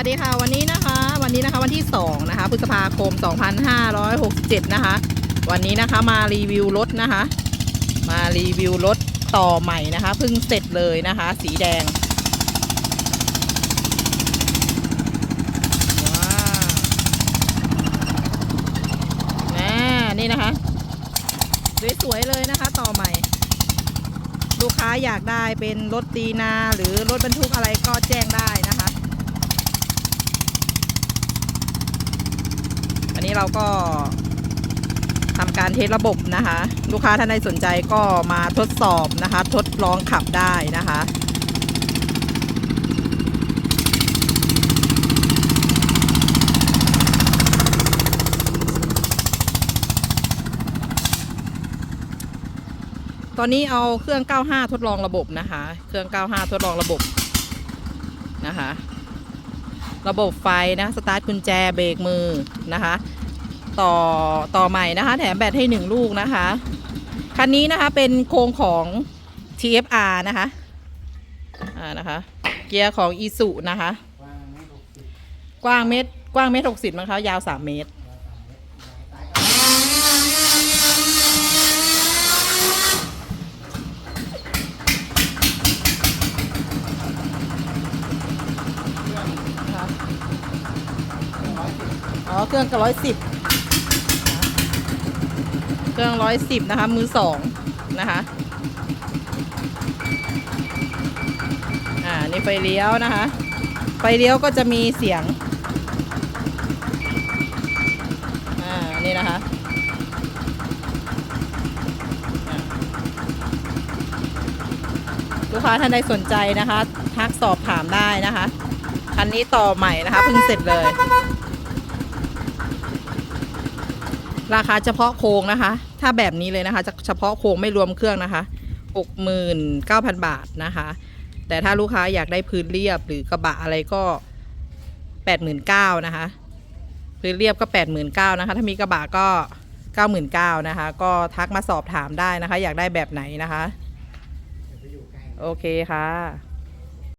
วัสดีค่ะ วันนี้นะคะ วันนี้นะคะวันที่ 2 นะคะพฤษภาคม 2567 นะคะ วันนี้นะคะมารีวิวรถนะคะ มารีวิวรถต่อใหม่นะคะเพิ่งเสร็จเลยนะคะ สีแดงว้าวน่านี่นะคะสวยๆเลยนะคะต่อใหม่ ลูกค้าอยากได้เป็นรถตีนาหรือรถบรรทุกอะไรก็แจ้งได้นะคะ อั นี้เราก็ทำการเทสระบบนะคะ ลูกค้าท่านใดสนใจก็มาทดสอบนะคะ ทดลองขับได้นะคะตอนนี้เอาเครื่อง 95 ทดลองระบบนะคะ เครื่อง 95 ทดลองระบบนะคะ ระบบไฟนะ สตาร์ทกุญแจ เบรกมือนะคะ ต่อต่อใหม่นะคะ แถมแบตให้หนึ่งลูกนะคะ คันนี้นะคะเป็นโครงของ TFR นะคะอ่านะคะ เกียร์ของ i s u นะคะ กว้างเมตรกว้างเมตรหกสิบมั้งคะยาวสามเมตรอ๋อเครื่องกับร้อยสิบ เครื่องร้อยสิบนะคะ มือสองนะคะ อ่า นี่ไฟเลี้ยวนะคะ ไฟเลี้ยวก็จะมีเสียง อ่า นี่นะคะ ลูกค้าท่านใดสนใจนะคะ ทักสอบถามได้นะคะ คันนี้ต่อใหม่นะคะ เพิ่งเสร็จเลยราคาเฉพาะโครงนะคะ ถ้าแบบนี้เลยนะคะจะเฉพาะโครงไม่รวมเครื่องนะคะ69,000 บาทนะคะ แต่ถ้าลูกค้าอยากได้พื้นเรียบหรือกระบะอะไรก็ 89,000นะคะ พื้นเรียบก็ 89,000นะคะ ถ้ามีกระบะก็ 99,000นะคะ ก็ทักมาสอบถามได้นะคะ อยากได้แบบไหนนะคะ โอเคค่ะ